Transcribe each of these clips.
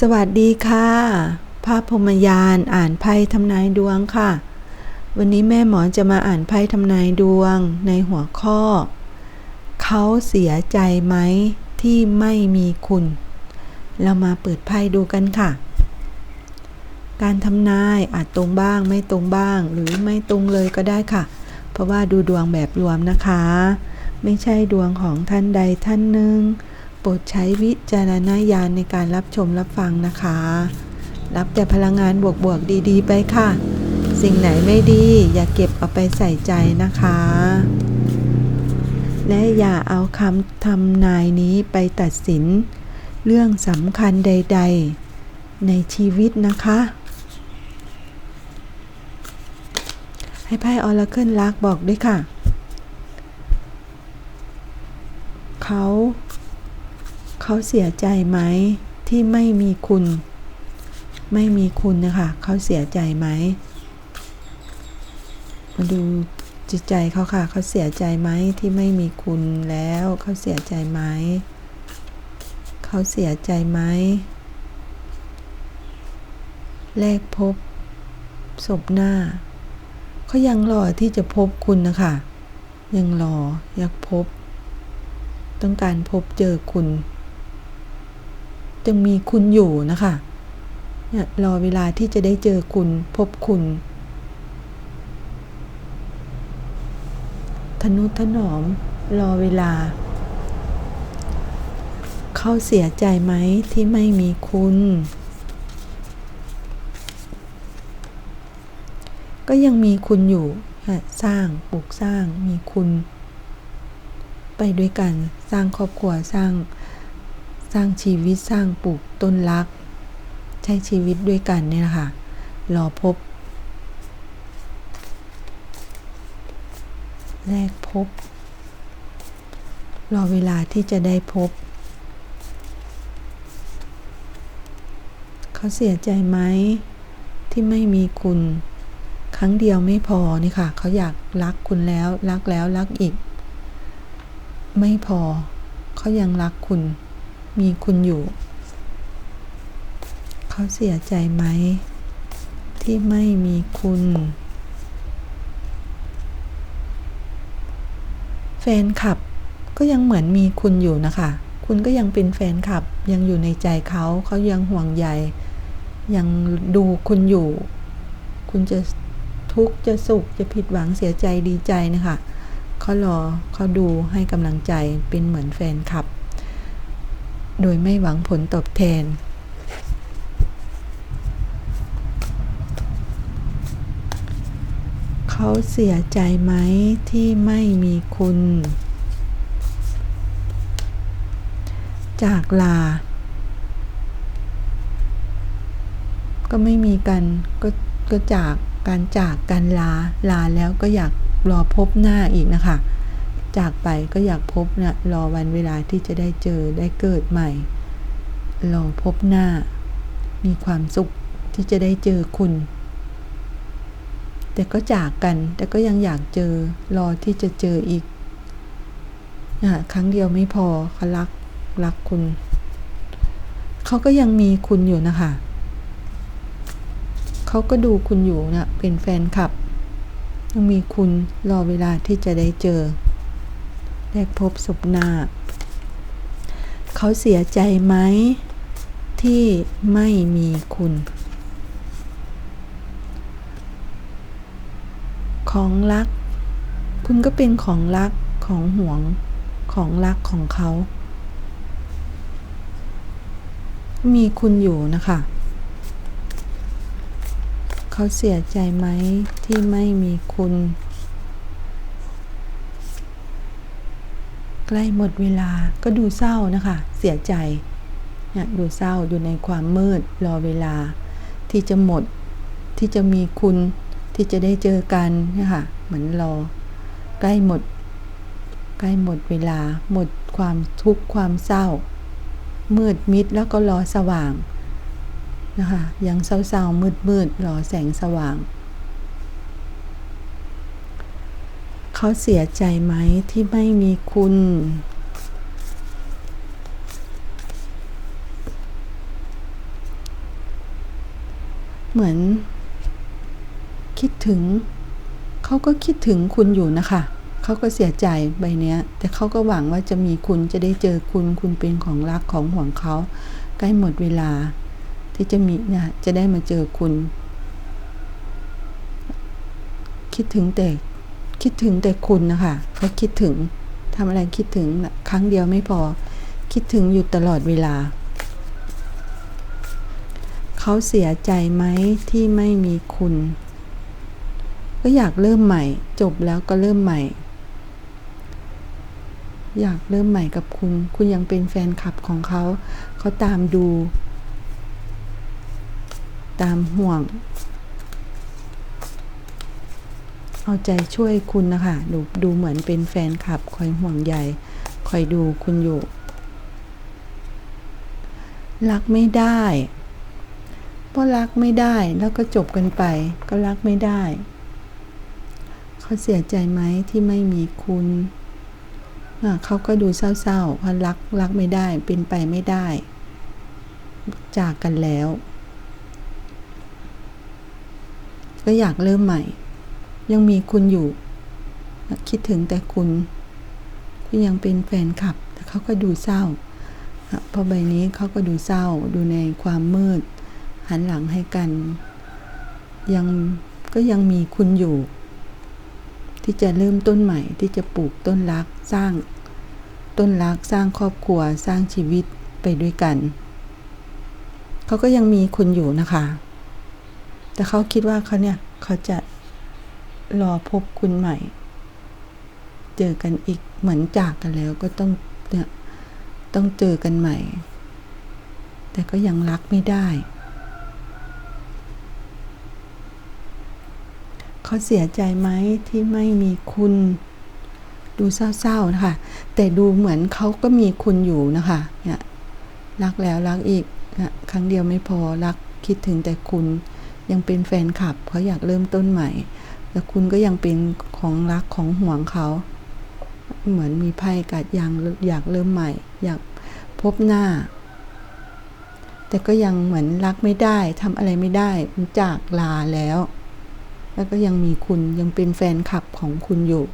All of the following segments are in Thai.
สวัสดีค่ะพระพรมยานอ่านไพ่ทำนายดวงค่ะ วันนี้แม่หมอจะมาอ่านไพ่ทำนายดวงในหัวข้อ เขาเสียใจไหมที่ไม่มีคุณ เรามาเปิดไพ่ดูกันค่ะ การทำนายอาจตรงบ้างไม่ตรงบ้าง หรือไม่ตรงเลยก็ได้ค่ะ เพราะว่าดูดวงแบบรวมนะคะ ไม่ใช่ดวงของท่านใดท่านหนึ่ง ปรดใช้วิจารณญาณในการรับชมรับฟังนะคะ รับแต่พลังงานบวกๆดีๆ ไปค่ะ สิ่งไหนไม่ดีอย่าเก็บเอาไปใส่ใจนะคะ และอย่าเอาคำทำนายนี้ไปตัดสิน เรื่องสำคัญใด ๆ ในชีวิตนะคะ ให้ไพ่ออราเคิลลักบอกด้วยค่ะ เขา เขาเสียใจไหมที่ไม่มีคุณ ไม่มีคุณนะคะเขาเสียใจไหมมาดูจิตใจเขาค่ะ เขาเสียใจไหมที่ไม่มีคุณแล้วเขาเสียใจไหมเขาเสียใจไหมแลกพบศพหน้าเขายังรอที่จะพบคุณนะคะ ยังรออยากพบ ต้องการพบเจอคุณ ยังมีคุณอยู่นะคะเนี่ยรอเวลาที่จะได้เจอคุณพบคุณ ทนุถนอม รอเวลา เขาเสียใจไหมที่ไม่มีคุณ ก็ยังมีคุณอยู่สร้างปลูกสร้างมีคุณ ไปด้วยกันสร้างครอบครัวสร้าง สร้างชีวิตสร้างปลูกต้นรัก ใช้ชีวิตด้วยกันเนี่ยนะคะรอพบ แรกพบ รอเวลาที่จะได้พบ เขาเสียใจไหมที่ไม่มีคุณ ครั้งเดียวไม่พอนี่ค่ะ เขาอยากรักคุณแล้ว รักแล้วรักอีก ไม่พอ เขายังรักคุณ มีคุณอยู่ เขาเสียใจไหม ที่ไม่มีคุณ แฟนคลับก็ยังเหมือนมีคุณอยู่นะคะ คุณก็ยังเป็นแฟนคลับ ยังอยู่ในใจเขา เขายังห่วงใย ยังดูคุณอยู่ คุณจะทุกข์จะสุขจะผิดหวังเสียใจดีใจนะคะเขารอเขาดูให้กำลังใจเป็นเหมือนแฟนคลับ โดยไม่หวังผลตอบแทน เขาเสียใจไหมที่ไม่มีคุณ จากลา ก็ไม่มีกันก็ก็จากการจากกันลาลาแล้วก็อยากรอพบหน้าอีกนะคะ จากไปก็อยากพบนะรอวันเวลาที่จะได้เจอได้เกิดใหม่ รอพบหน้า มีความสุขที่จะได้เจอคุณ แต่ก็จากกัน แต่ก็ยังอยากเจอ รอที่จะเจออีกนะครั้งเดียวไม่พอเขารักรักคุณ เขาก็ยังมีคุณอยู่นะคะเขาก็ดูคุณอยู่นะเป็นแฟนคลับ ยังมีคุณรอเวลาที่จะได้เจอ แรกพบศพหน้าเขาเสียใจไหมที่ไม่มีคุณ ของรัก คุณก็เป็นของรักของห่วงของรักของเขา มีคุณอยู่นะคะ เขาเสียใจไหมที่ไม่มีคุณ ใกล้หมดเวลาก็ดูเศร้านะคะ เสียใจนี่ยดูเศร้าอยู่ในความมืดรอเวลา ที่จะหมดที่จะมีคุณที่จะได้เจอกันนี่ยค่ะเหมือนรอ ใกล้หมด ใกล้หมดเวลา หมดความทุกข์ความเศร้า มืดมิดแล้วก็รอสว่างนะคะยังเศร้าๆมืดๆรอแสงสว่าง เขาเสียใจไหมที่ไม่มีคุณ เหมือน คิดถึง เขาก็คิดถึงคุณอยู่นะคะ เขาก็เสียใจใบเนี้ย แต่เขาก็หวังว่าจะมีคุณจะได้เจอคุณ คุณเป็นของรักของห่วงเขาใกล้หมดเวลา ที่จะมีเนี่ยจะได้มาเจอคุณ คิดถึงแต่ คิดถึงแต่คุณนะคะเขาคิดถึงทำอะไรคิดถึงครั้งเดียวไม่พอ คิดถึงอยู่ตลอดเวลา เขาเสียใจไหมที่ไม่มีคุณ ก็อยากเริ่มใหม่ จบแล้วก็เริ่มใหม่ อยากเริ่มใหม่กับคุณ คุณยังเป็นแฟนคลับของเขา เขาตามดู ตามห่วง เอาใจช่วยคุณนะคะดูดูเหมือนเป็นแฟนคลับคอยห่วงใยคอยดูคุณอยู่ รักไม่ได้เพราะรักไม่ได้แล้วก็จบกันไป ก็รักไม่ได้ เขาเสียใจไหมที่ไม่มีคุณเขาก็ดูเศร้าๆเพราะรักรักไม่ได้เป็นไปไม่ได้ จากกันแล้ว ก็อยากเริ่มใหม่ ยังมีคุณอยู่คิดถึงแต่คุณคุณยังเป็นแฟนคลับ แต่เขาก็ดูเศร้าพราะใบนี้เขาก็ดูเศร้าดูในความมืด หันหลังให้กัน ยังก็ยังมีคุณอยู่ ที่จะเริ่มต้นใหม่ที่จะปลูกต้นรักสร้าง ต้นรักสร้างครอบครัวสร้างชีวิตไปด้วยกันเขาก็ยังมีคุณอยู่นะคะ แต่เขาคิดว่าเขาเนี่ยเขาจะ รอพบคุณใหม่ เจอกันอีกเหมือนจากกันแล้วก็ต้องเนี่ยต้องเจอกันใหม่ แต่ก็ยังรักไม่ได้ เขาเสียใจไหมที่ไม่มีคุณ ดูเศร้าๆนะคะ แต่ดูเหมือนเขาก็มีคุณอยู่นะคะเนี่ยรักแล้วรักอีกนะครั้งเดียวไม่พอรักคิดถึงแต่คุณยังเป็นแฟนคลับเขาอยากเริ่มต้นใหม่ แต่คุณก็ยังเป็นของรักของห่วงเขา เหมือนมีไพ่กัดยังอยากเริ่มใหม่ อยากพบหน้า แต่ก็ยังเหมือนรักไม่ได้ทำอะไรไม่ได้มันจากลาแล้ว แล้วก็ยังมีคุณยังเป็นแฟนคลับของคุณอยู่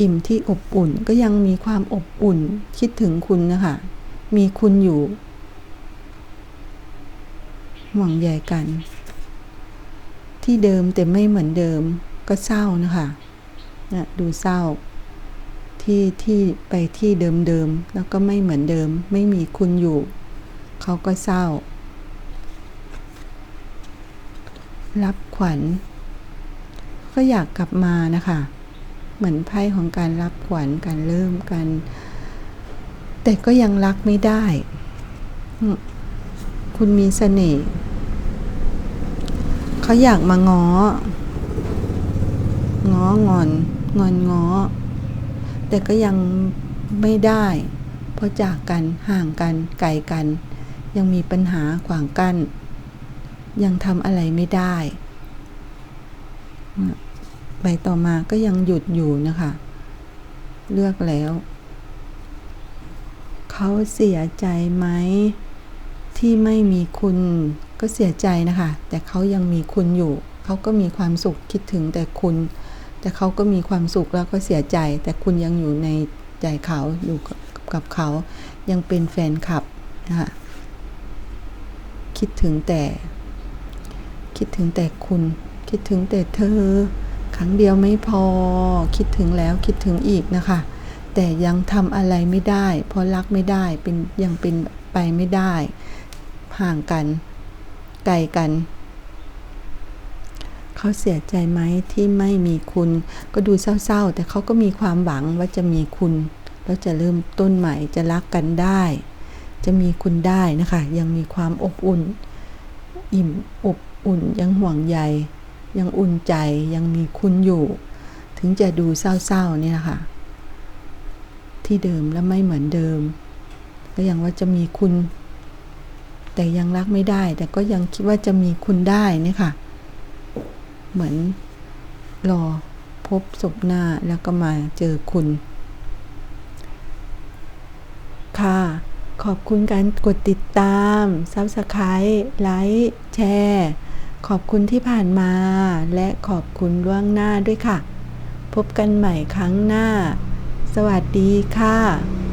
อิ่มที่อบอุ่นก็ยังมีความอบอุ่นคิดถึงคุณนะคะ มีคุณอยู่หวังใหญ่กัน ที่เดิมแต่ไม่เหมือนเดิมก็เศร้านะคะนะดูเศร้า ที่ที่ไปที่เดิมๆแล้วก็ไม่เหมือนเดิม ไม่มีคุณอยู่ เขาก็เศร้า รับขวัญ ก็อยากกลับมานะคะ เหมือนไพ่ของการรับขวัญการเริ่มกัน แต่ก็ยังรักไม่ได้ คุณมีเสน่ห์ เขาอยากมาง้อ ง้องอน งอนง้อ แต่ก็ยังไม่ได้ เพราะจากกันห่างกันไกลกัน ยังมีปัญหาขวางกัน้น ยังทำอะไรไม่ได้ใบต่อมาก็ยังหยุดอยู่นะคะ เลือกแล้ว เขาเสียใจไหมที่ไม่มีคุณ ก็เสียใจนะคะ แต่เขายังมีคุณอยู่ เขาก็มีความสุขคิดถึงแต่คุณ แต่เขาก็มีความสุขแล้วก็เสียใจ แต่คุณยังอยู่ในใจเขาอยู่กับเขา ยังเป็นแฟนคลับนะคะคิดถึงแต่ คิดถึงแต่คุณ คิดถึงแต่เธอ ครั้งเดียวไม่พอ คิดถึงแล้วคิดถึงอีกนะคะ แต่ยังทำอะไรไม่ได้ เพราะรักไม่ได้เป็นยังเป็นไปไม่ได้ ห่างกัน ไกลกัน เขาเสียใจไหมที่ไม่มีคุณ ก็ดูเศร้าๆ แต่เขาก็มีความหวังว่าจะมีคุณ แล้วจะเริ่มต้นใหม่จะรักกันได้ จะมีคุณได้นะคะ ยังมีความอบอุ่น อิ่มอบอุ่นยังห่วงใย ยังอุ่นใจยังมีคุณอยู่ ถึงจะดูเศร้าๆนี่ยค่ะที่เดิมและไม่เหมือนเดิม ก็ยังว่าจะมีคุณ แต่ยังรักไม่ได้ แต่ก็ยังคิดว่าจะมีคุณได้นี่ค่ะ เหมือนรอพบศพหน้าแล้วก็มาเจอคุณ ค่ะ ขอบคุณการกดติดตาม Subscribe ไลค์แชร์ขอบคุณที่ผ่านมา และขอบคุณล่วงหน้าด้วยค่ะ พบกันใหม่ครั้งหน้า สวัสดีค่ะ